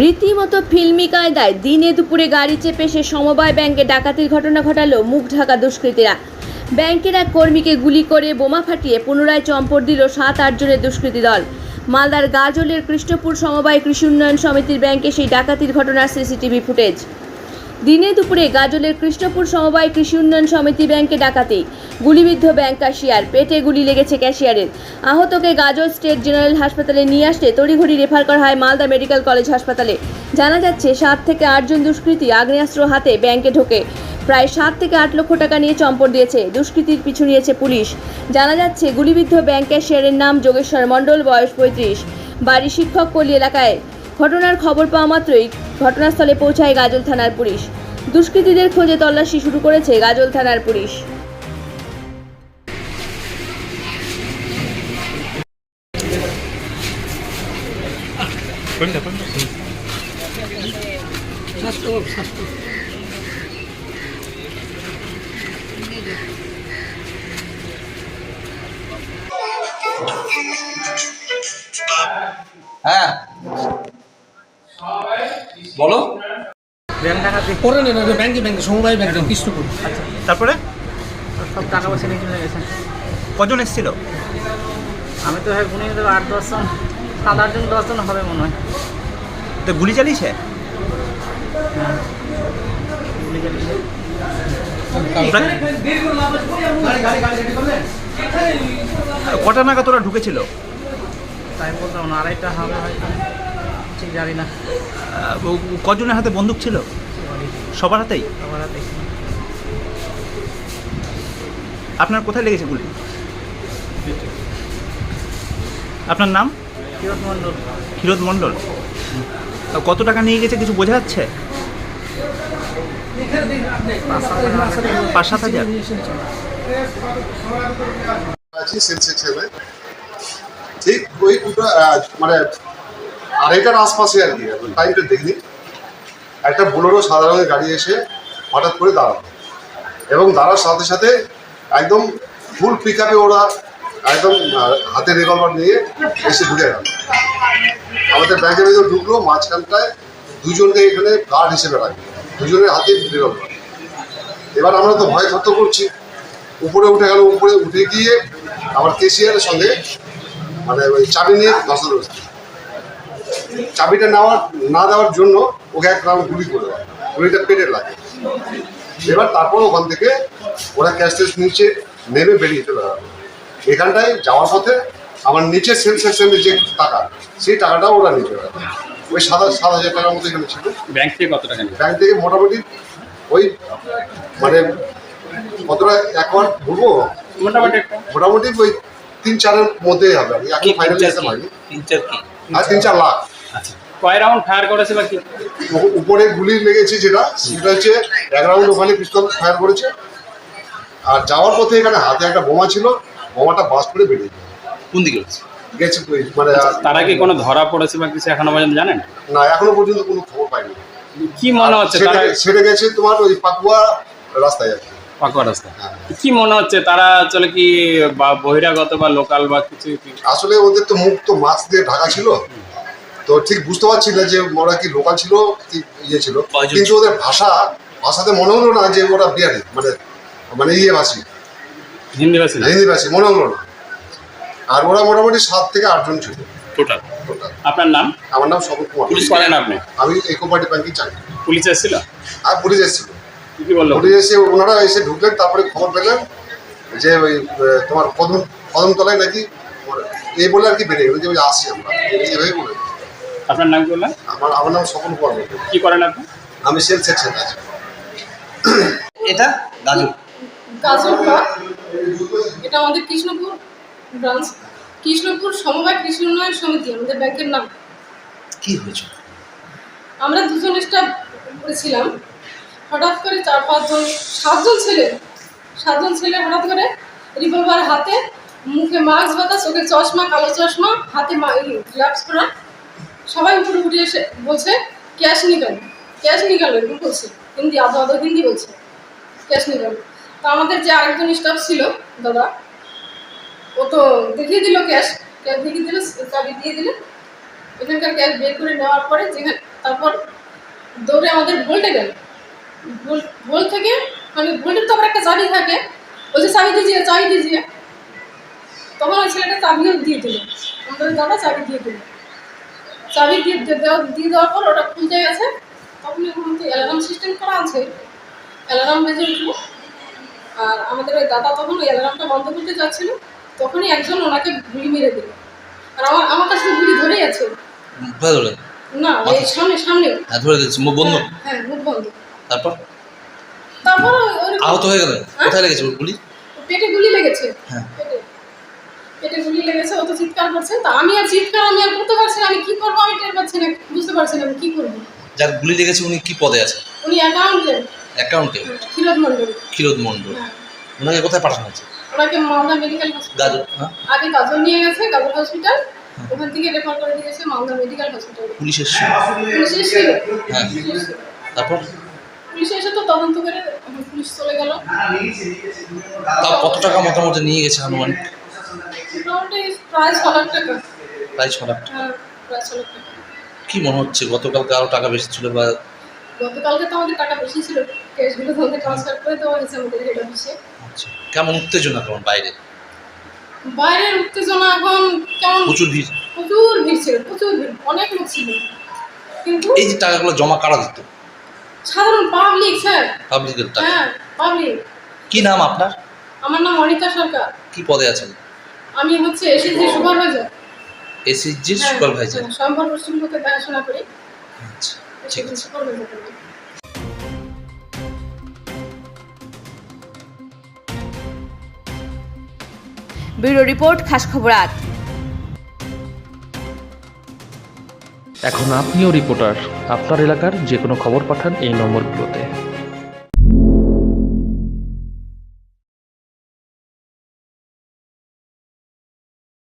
রীতিমতো ফিল্মি কায়দায় দিনে দুপুরে গাড়ি চেপে সে সমবায় ব্যাংকে ডাকাতির ঘটনা ঘটালো মুখ ঢাকা দুষ্কৃতীরা। ব্যাংকের এক কর্মীকে গুলি করে বোমা ফাটিয়ে পুনরায় চম্পট দিল সাত আটজনের দুষ্কৃতী দল। মালদার গাজলের কৃষ্ণপুর সমবায় কৃষি উন্নয়ন সমিতির ব্যাংকে সেই ডাকাতির ঘটনার সিসিটিভি ফুটেজ। দিনে দুপুরে গাজলের কৃষ্ণপুর সমবায় কৃষি উন্নয়ন সমিতি ব্যাংকে ডাকাতি। গুলিবিদ্ধ ব্যাংক ক্যাশিয়ার। পেটে গুলি লেগেছে ক্যাশিয়ারের। আহতকে গাজল স্টেট জেনারেল হাসপাতালে নিয়ে আসতে তড়িঘড়ি রেফার করা হয় মালদা মেডিকেল কলেজ হাসপাতালে। জানা যাচ্ছে, সাত থেকে আটজন দুষ্কৃতী আগ্নেয়াস্ত্র হাতে ব্যাংকে ঢোকে। প্রায় সাত থেকে আট লক্ষ টাকা নিয়ে চম্পট দিয়েছে। দুষ্কৃতীর পিছু নিয়েছে পুলিশ। জানা যাচ্ছে, গুলিবিদ্ধ ব্যাংক ক্যাশিয়ারের নাম যোগেশ্বর মণ্ডল, বয়স পঁয়ত্রিশ। বাড়ি শিক্ষক পল্লী এলাকায় ঘটনার খবর পাওয়া মাত্রই ঘটনাস্থলে পৌঁছায় গাজল থানার পুলিশ। দুষ্কৃতীদের খোঁজে তল্লাশি শুরু করেছে গাজল থানার পুলিশ। হ্যাঁ। বলো। ব্যাংক ডাকাতি করে নেন ওটা ব্যাংকে ব্যাংকে সমবায় ব্যাংকে কৃষ্ণপুর তারপরে? সব টাকা পয়সা নিয়ে চলে গেছে। কজন এসেছিল? আমি তো হ্যাঁ গুনে দেবো আট দশজন সাত আটজন দশজন হবে মনে হয়। তো গুলি চালিয়েছে? হ্যাঁ। গুলি চালিয়েছে। কটা নাগাদ ওরা ঢুকেছিল? তাই বলতাম না আড়াইটা হবে হয়তো। জানি না। কজনের হাতে বন্দুক ছিল? সবার হাতেই? সবার হাতে আপনার কোথায় লেগেছে গুলি? আপনার নাম? কিরত মণ্ডল। হিরোদ মণ্ডল। কত টাকা নিয়ে গেছে কিছু বোঝা যাচ্ছে? পাঁচ সাত হাজার। ঠিক ওই দুটো আহ, মানে আড়াইটার আশপাশে আর কি। টাইমটা দেখিনি একটা বোলেরো সাদা রঙের গাড়ি এসে হঠাৎ করে দাঁড়াল। এবং দাঁড়ার সাথে সাথে একদম ফুল পিক ওরা একদম হাতে রিভলভার নিয়ে এসে ঢুকে গেল। আমাদের ব্যাংকের ভিতরে ঢুকলো, মাঝখানটায় দুজনকে এখানে গার্ড হিসেবে রাখবে দুজনের হাতে রিভলভার এবার আমরা তো ভয় থত্ত করছি। উপরে উঠে গেল, উপরে উঠে গিয়ে আমার কেসিয়ারের সঙ্গে মানে ওই চাবি নিয়ে ধসানো হচ্ছে চাবিটা নেওয়ার না দেওয়ার জন্য ওকে এক রাউন্ড গুলি করে দেয়। গুলিটা পেটে লাগে। এবার তারপর ওখান থেকে ওরা ক্যাশ টেস্ট নিচে নেমে বেরিয়ে চলে গেল। এখানটায় যাওয়ার পথে আমার নিচের সেল সেকশনের যে টাকা সেই টাকাটাও ওরা নিতে গেল ওই সাত সাত হাজার টাকার মতো এখানে ছিল। ব্যাংক থেকে কত টাকা ব্যাংক থেকে মোটামুটি ওই মানে কতটা অ্যাকাউন্ট বলব? মোটামুটি মোটামুটি ওই তিন চারের মধ্যেই হবে। আমি এখন ফাইনাল পাইনি তিন চার কি? আর তিন চার লাখ। আচ্ছা। কয় রাউন্ড ফায়ার করেছে বা কি উপরে গুলি লেগেছে যেটা সেটা হচ্ছে এক রাউন্ড ওখানে পিস্তল ফায়ার করেছে। আর যাওয়ার পথে এখানে হাতে একটা বোমা ছিল বোমাটা বাস করে বেরিয়ে গেছে। কোন দিকে হচ্ছে? গেছে মানে আর- তারা কি কোনো ধরা পড়েছে বা কিছু এখনও পর্যন্ত জানেন? না এখনও পর্যন্ত কোনো খবর পাইনি। কি মনে হচ্ছে তারা সেটা গেছে তোমার ওই পাকুয়া রাস্তায় আর পাকুয়া রাস্তা হ্যাঁ। কি মনে হচ্ছে তারা চলে কি বা বহিরাগত বা লোকাল বা কিছু আসলে ওদের তো মুখ তো মাস্ক দিয়ে ঢাকা ছিল। তো ঠিক বুঝতে পারছি না যে ওরা কি লোকাল ছিল কি ইয়ে ছিল। কিন্তু ওদের ভাষা ভাষাতে মনে হলো না যে ওরা বিহারি মানে মানে ইয়ে ভাষী হিন্দি ভাষী হিন্দি ভাষী মনে হলো না। আর ওরা মোটামুটি সাত থেকে আটজন ছিল। টোটাল আপনার নাম? আমার নাম শপথ কুমার। পুলিশ করেন আপনি? আমি ইকো পার্টি ব্যাংকে চাকরি পুলিশ এসেছিল? আর পুলিশ এসেছিল। কি বলল? পুলিশ এসে ওনারা এসে ঢুকলেন তারপরে খবর পেলেন যে ওই তোমার কদম কদমতলায় নাকি এই বলে আর কি বেরিয়ে গেলো যে ওই আসছি আমরা। এইভাবে বলে। আপনার নাম কি বললেন আমার আমার নাম স্বপন কুমার কি করেন আপনি? আমি সেল সেকশন আছি এটা গাজল গাজলপাড়া এটা আমাদের কৃষ্ণপুর ব্রাঞ্চ কৃষ্ণপুর সমবায় কৃষি উন্নয়ন সমিতি আমাদের ব্যাংকের নাম। কি হয়েছে? আমরা দুজন স্টাফ করেছিলাম। হঠাৎ করে চার পাঁচজন সাতজন ছেলে। সাতজন ছেলে হঠাৎ করে রিভলভার হাতে মুখে মাস্ক বাঁধা চোখে চশমা কালো চশমা হাতে গ্লাভস পরা। সবাই উপরে উঠে এসে বলছে ক্যাশ নিকাল ক্যাশ নিকাল এরকম বলছে, হিন্দি, আদো আদো হিন্দি বলছে ক্যাশ নিকাল তো আমাদের যে আরেকজন স্টাফ ছিল, দাদা, ও তো দেখিয়ে দিল ক্যাশ ক্যাশ দেখিয়ে দিল চাবি দিয়ে দিল। এখানকার ক্যাশ বের করে নেওয়ার পরে যেখানে, তারপর দৌড়ে আমাদের ভোল্টে গেল। ভোল থেকে মানে ভোল্টের তো একটা চাবি থাকে, ওই যে চাবি দিয়েছে চাবি দিয়েছে তখন ওই ছেলেটা চাবিও দিয়ে দিল। আমাদের দাদা চাবি দিয়ে দিল। চাবি দিয়ে দিয়ে দেওয়ার পর ওটা খুলতে গেছে তখন এরকম তো অ্যালার্ম সিস্টেম করা আছে। অ্যালার্ম বেজে উঠল। আর আমাদের ওই দাদা তখন ওই অ্যালার্মটা বন্ধ করতে যাচ্ছিল তখনই একজন ওনাকে গুলি মেরে দিল। আর আমার আমার কাছে গুলি ধরেই আছে। না এই সামনে সামনে। হ্যাঁ ধরে দিচ্ছি মুখ বন্ধ? হ্যাঁ মুখ বন্ধ। তারপর? তারপর ওই আহত হয়ে গেলেন কোথায় লেগেছে গুলি? পেটে গুলি লেগেছে। হ্যাঁ। পেটে গুলি লেগেছে ও তো চিৎকার করছে। তা আমি আর চিৎকার আমি আর করতে পারছি না আমি কি করব? আমি টের পাচ্ছি না বুঝতে পারছি না আমি কি করব। যার গুলি লেগেছে উনি কি পদে আছে? উনি অ্যাকাউন্টে অ্যাকাউন্টে ক্ষীরোদ মন্ডল ক্ষীরোদ মণ্ডল। হ্যাঁ। ওনাকে কোথায় পাঠানো হয়েছে? ওনাকে মালদা মেডিকেল হসপিটাল হ্যাঁ? আগে গাজল নিয়ে গেছে গাজল হসপিটাল ওখান থেকে রেফার করে দিয়েছে মালদা মেডিকেল হসপিটাল পুলিশ এসছে। পুলিশ এসেছিল? হ্যাঁ। তারপর? পুলিশ এসে তো তদন্ত করে পুলিশ চলে গেল। কত টাকা মোটামুটি নিয়ে গেছে আনুমানিক? প্রায় ছ লাখ টাকা কি মনে হচ্ছে গতকালকে আরও টাকা বেশি ছিল বা গতকালকে তো আমাদের টাকা বেশি ছিল। ক্যাশগুলো তো আমাদের ট্রান্সফার করে দেওয়া হয়েছে আমাদের হেড অফিসে আচ্ছা কেমন উত্তেজনা কেমন বাইরে? বাইরের উত্তেজনা এখন কেমন? প্রচুর ভিড়। প্রচুর ভিড় ছিল প্রচুর ভিড়। অনেক লোক ছিল। কিন্তু এই যে টাকাগুলো জমা কারা দিত? সাধারণ পাবলিক স্যার পাবলিকের টাকা। হ্যাঁ পাবলিক কি নাম আপনার? আমার নাম অনিতা সরকার। কি পদে আছেন? আমি হচ্ছে এসএসজি সুপারভাইজার। এসএসজির সুপারভাইজার? সম্পর্ক পশ্চিমবঙ্গে দেখাশোনা করি। আচ্ছা ঠিক আছে। সুপারভাইজার ব্যুরো রিপোর্ট খাস খবর আজ এখন আপনিও রিপোর্টার। আপনার এলাকার যে কোনো খবর পাঠান এই নম্বরগুলোতে।